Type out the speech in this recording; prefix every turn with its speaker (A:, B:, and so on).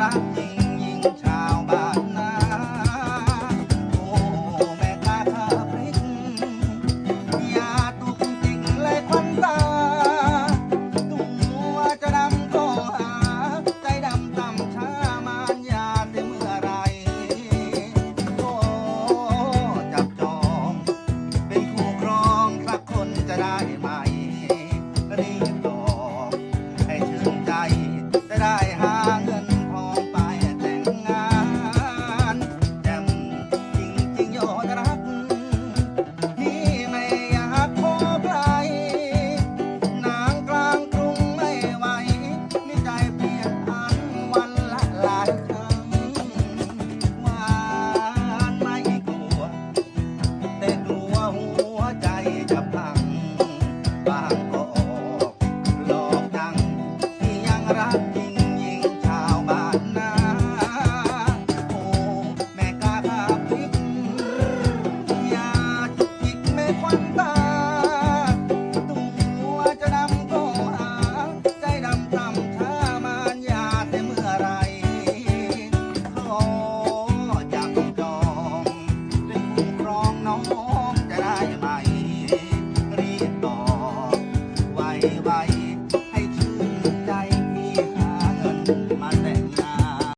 A: รักจริงยิงชาวบ้านนาโอ้แม่กาคาพริกยาตุกจิกและควันตาตัวจะดำก็หา ใจดำต่ำช้ามายาถึเมื่อไรจับจอง เป็นคู่ครองสักคนจะได้ไหมรีบบอกให้ชื่นใจจะได้หาง ninyo. Ako na day by